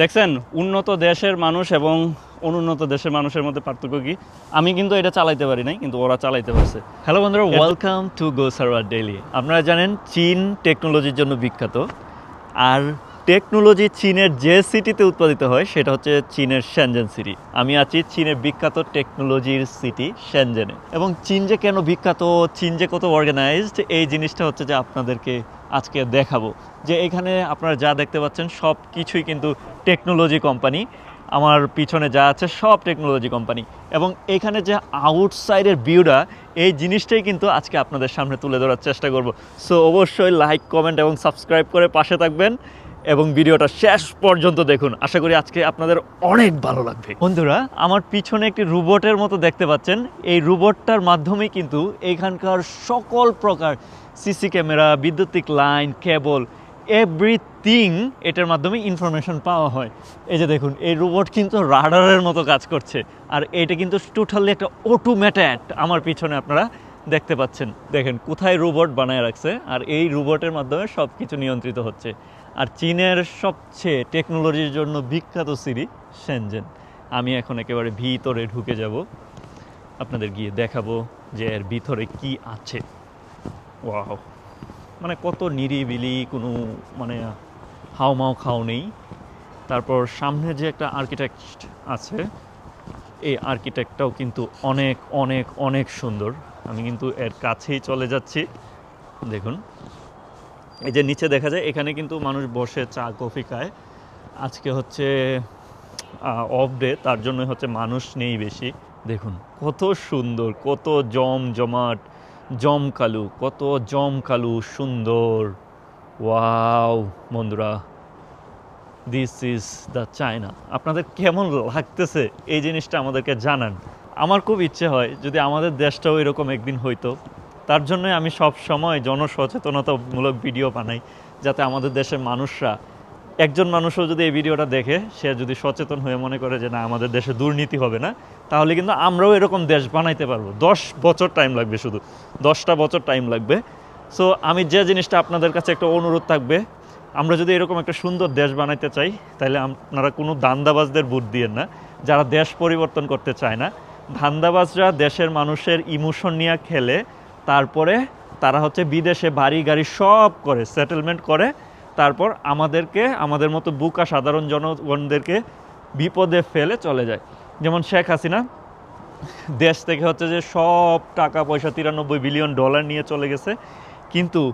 দেখছেন উন্নত দেশের মানুষ এবং অনুন্নত দেশের মানুষের মধ্যে পার্থক্য কি? আমি কিন্তু এটা চালাইতে পারি নাই কিন্তু ওরা চালাইতে পারছে। হ্যালো বন্ধুরা welcome to go server daily আপনারা জানেন চীন টেকনোলজির জন্য বিখ্যাত আর টেকনোলজি চীনের যে সিটিতে উৎপাদিত হয়, সেটা হচ্ছে চীনের শ্যানজেন সিটি আমি আছি চীনের বিখ্যাত টেকনোলজির সিটি শ্যানজেনে এবং চীন যে কেন বিখ্যাত, চীন যে কত অর্গানাইজড এই জিনিসটা হচ্ছে যে আপনাদেরকে আজকে দেখাবো। যে এখানে আপনারা যা দেখতে পাচ্ছেন, সব কিছুই কিন্তু টেকনোলজি কোম্পানি আমার পিছনে যা আছে, সব টেকনোলজি কোম্পানি এবং এখানে যে আউটসাইডের ভিউটা এই জিনিসটাই কিন্তু আজকে আপনাদের সামনে তুলে ধরার চেষ্টা করব। সো অবশ্যই লাইক কমেন্ট এবং সাবস্ক্রাইব করে পাশে থাকবেন। এবং ভিডিওটা শেষ পর্যন্ত দেখুন। আশা করি আজকে আপনাদের অনেক ভালো লাগবে। বন্ধুরা, আমার পিছনে একটি রোবটের মতো দেখতে পাচ্ছেন। এই রোবটটার মাধ্যমে কিন্তু এখানকার সকল প্রকার সিসি ক্যামেরা, বিদ্যুতিক লাইন, কেবল, এভরিথিং এটার মাধ্যমে ইনফরমেশন পাওয়া হয়। এই যে দেখুন, এই রোবট কিন্তু রাডারের মতো কাজ করছে। আর এটা কিন্তু টোটালি একটা অটোমেটেড আমার পিছনে আপনারা দেখতে পাচ্ছেন। দেখেন, কোথায় রোবট বানায় রাখছে, আর এই রোবটের মাধ্যমে সব কিছু নিয়ন্ত্রিত হচ্ছে। আর চীনের সবচেয়ে টেকনোলজির জন্য বিখ্যাত সিটি সেনজেন আমি এখন একেবারে ভিতরে ঢুকে যাব। আপনাদের গিয়ে দেখাবো যে এর ভিতরে কি আছে। ওয়াও। মানে কত নিরিবিলি, কোনো মানে হাওমাও খাও নেই। তারপর সামনে যে একটা আর্কিটেক্ট আছে, এই আর্কিটেক্টটাও কিন্তু অনেক অনেক অনেক সুন্দর। আমি কিন্তু এর কাছেই চলে যাচ্ছি। দেখুন। এই যে নিচে দেখা যায়, এখানে কিন্তু মানুষ বসে চা, কফি খায়। আজকে হচ্ছে অফ ডে তার জন্য হচ্ছে মানুষ নেই বেশি। দেখুন, কত সুন্দর, কত জম জমাট জমকালু, কত জমকালু সুন্দর। ওয়াও, বন্ধুরা দিস ইজ দ্য চায়না আপনাদের কেমন লাগতেছে এই জিনিসটা আমাদেরকে জানান। আমার খুব ইচ্ছে হয় যদি আমাদের দেশটাও এরকম একদিন হইতো। তার জন্য আমি সব সময় জনসচেতনতামূলক ভিডিও বানাই, যাতে আমাদের দেশের মানুষরা, একজন মানুষও যদি এই ভিডিওটা দেখে, সে যদি সচেতন হয়ে মনে করে যে না, আমাদের দেশে দুর্নীতি হবে না, তাহলে কিন্তু আমরাও এরকম দেশ বানাইতে পারব। দশ বছর টাইম লাগবে শুধু। দশটা বছর টাইম লাগবে। সো আমি যে জিনিসটা আপনাদের কাছে একটা অনুরোধ থাকবে, আমরা যদি এরকম একটা সুন্দর দেশ বানাইতে চাই, তাহলে আপনারা কোনো দান্দাবাজদের বুট দিয়েন না, যারা দেশ পরিবর্তন করতে চায় না। ধান্দাবাজরা দেশের মানুষের ইমোশন নিয়ে খেলে তারপরে তারা হচ্ছে বিদেশে বাড়ি গাড়ি সব করে সেটেলমেন্ট করে। তারপর আমাদেরকে, আমাদের মতো বুকা সাধারণ জনগণদেরকে বিপদে ফেলে চলে যায়। যেমন শেখ হাসিনা, দেশ থেকে হচ্ছে যে সব টাকা পয়সা তিরানব্বই বিলিয়ন ডলার নিয়ে চলে গেছে। কিন্তু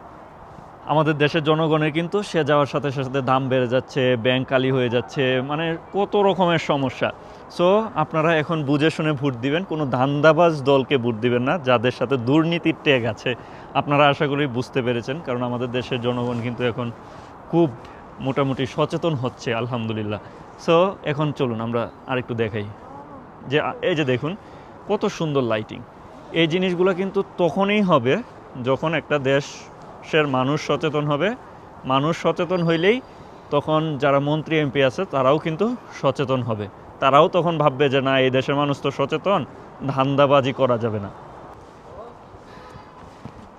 আমাদের দেশের জনগণের কিন্তু সে যাওয়ার সাথে সাথে দাম বেড়ে যাচ্ছে, ব্যাংক কালি হয়ে যাচ্ছে মানে কত রকমের সমস্যা। সো আপনারা এখন বুঝে শুনে ভোট দিবেন। কোনো ধান্দাবাজ দলকে ভোট দিবেন না, যাদের সাথে দুর্নীতির ট্যাগ আছে। আপনারা আশা করি বুঝতে পেরেছেন, কারণ আমাদের দেশের জনগণ কিন্তু এখন খুব মোটামুটি সচেতন হচ্ছে, আলহামদুলিল্লাহ। সো এখন চলুন, আমরা আরেকটু দেখাই। যে, এই যে দেখুন, কত সুন্দর লাইটিং এই জিনিসগুলো কিন্তু তখনই হবে যখন একটা দেশের মানুষ সচেতন হবে। মানুষ সচেতন হইলেই তখন যারা মন্ত্রী, এমপি আছে, তারাও কিন্তু সচেতন হবে। তারাও তখন ভাববে যে না এই দেশের মানুষ তো সচেতন ধান্দাবাজি করা যাবে না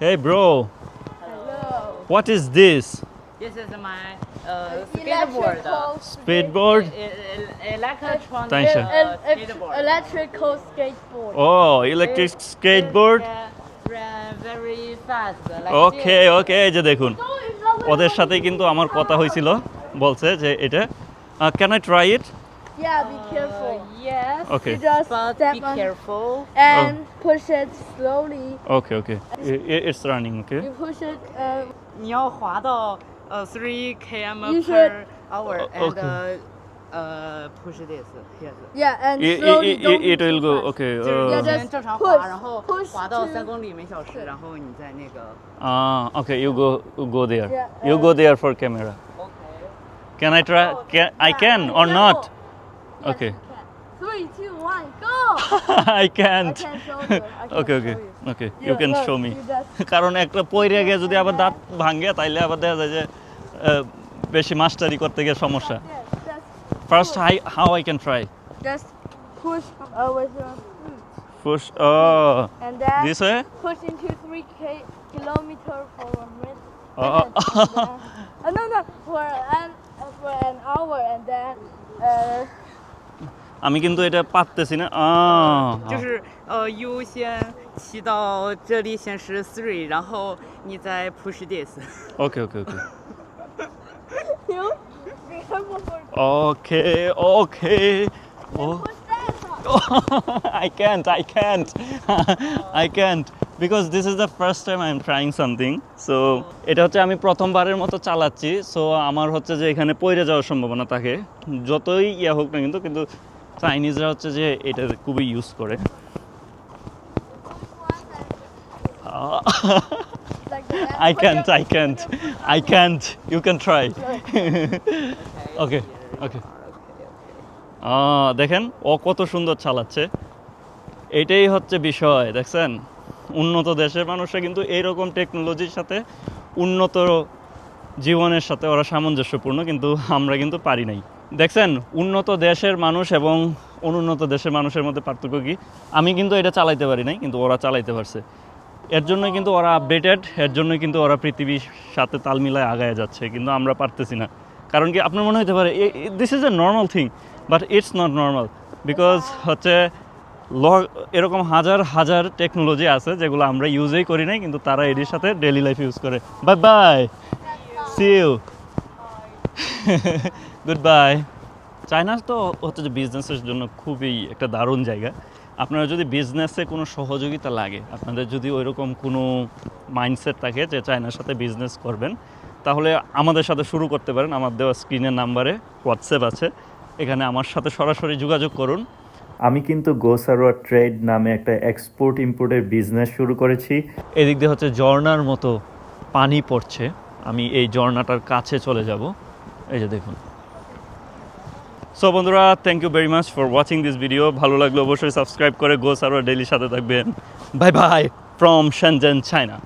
hey bro Hello. What is this This is my uh, skateboard. Speedboard? E- e- electronic uh, skateboard. electrical skateboard. O electric skateboard It can run very fast. This. Okay এই যে দেখুন ওদের সাথে কিন্তু আমার কথা হয়েছিল বলছে যে এটা can I try it Yeah, be careful. Uh, yes. Okay. You just but step be on careful. and oh. push it slowly. Okay, okay. It, it's running, okay? You push it. Uh, 你要滑到呃 three km You per should- hour Oh, and uh, uh push this yes。yeah, and It, slowly. it, don't it, it will go, okay. 就是你 uh. Yeah, just push- push 滑到 to- ah, okay, you go, you go there. Yeah, You go there for camera. OK。Can I try? Oh, can I can or not? Okay. Three, two, one, go! I can't. I can't show you. I can okay okay show you. okay you can look, show me কারণ একটা পয়রে গিয়ে যদি আবার দাঁত ভাঙে তাইলে আবার দেখা যায় যে বেশি মাস্টারি করতে গিয়ে সমস্যা first hi how I can try just push uh, with your foot. Push oh And then this way push into three k kilometer for a minute. Oh. and then- uh, no, no, for uh, for an hour and then uh, আমি কিন্তু এটা পারতেছি না আহ, 就是呃优先骑到这里显示 three，然后你再 push this。 okay okay okay you be careful for okay okay O push that. I can't, I can't, I can't because this is the first time I'm trying something. So এটা হচ্ছে আমি প্রথমবারের মতো চালাচ্ছি so আমার হচ্ছে যে এখানে পড়ে যাওয়ার সম্ভাবনা থাকে যতই ইয়া হোক না কিন্তু কিন্তু চাইনিজরা হচ্ছে যে এটা খুবই ইউজ করে. I can't, I can't, I can't. You can try. okay, okay. দেখেন ও কত সুন্দর চালাচ্ছে এটাই হচ্ছে বিষয় দেখছেন উন্নত দেশের মানুষরা কিন্তু এইরকম টেকনোলজির সাথে উন্নত জীবনের সাথে ওরা সামঞ্জস্যপূর্ণ কিন্তু আমরা কিন্তু পারি নাই দেখছেন, উন্নত দেশের মানুষ এবং অনুন্নত দেশের মানুষের মধ্যে পার্থক্য কি? আমি কিন্তু এটা চালাইতে পারি নাই, কিন্তু ওরা চালাইতে পারছে। এর জন্য কিন্তু ওরা আপডেটেড এর জন্য কিন্তু ওরা পৃথিবীর সাথে তাল মিলায় আগায় যাচ্ছে, কিন্তু আমরা পারতেছি না। কারণ কি, আপনার মনে হতে পারে this is a normal thing but it's not normal because হচ্ছে ল, এরকম হাজার হাজার টেকনোলজি আছে, যেগুলো আমরা ইউজেই করি নাই, কিন্তু তারা এটির সাথে ডেলি লাইফ ইউজ করে। Bye bye see you good bye China তো হচ্ছে যে বিজনেসের জন্য খুবই একটা দারুণ জায়গা। আপনারা যদি বিজনেসে কোনো সহযোগিতা লাগে আপনাদের যদি ওইরকম কোনো মাইন্ডসেট থাকে যে চায়নার সাথে বিজনেস করবেন তাহলে আমাদের সাথে শুরু করতে পারেন। আমার দেওয়া স্ক্রিনের নাম্বারে হোয়াটসঅ্যাপ আছে। এখানে আমার সাথে সরাসরি যোগাযোগ করুন। আমি কিন্তু গোসারোয়া ট্রেড নামে একটা এক্সপোর্ট ইম্পোর্টের বিজনেস শুরু করেছি। এদিক দিয়ে হচ্ছে ঝর্ণার মতো পানি পড়ছে। আমি এই ঝর্ণাটার কাছে চলে যাব। এই যে দেখুন। সো বন্ধুরা thank you very much for watching this video ভালো লাগলে অবশ্যই সাবস্ক্রাইব করে গো সার্ভার ডেইলি সাথে থাকবেন। Bye bye from Shenzhen China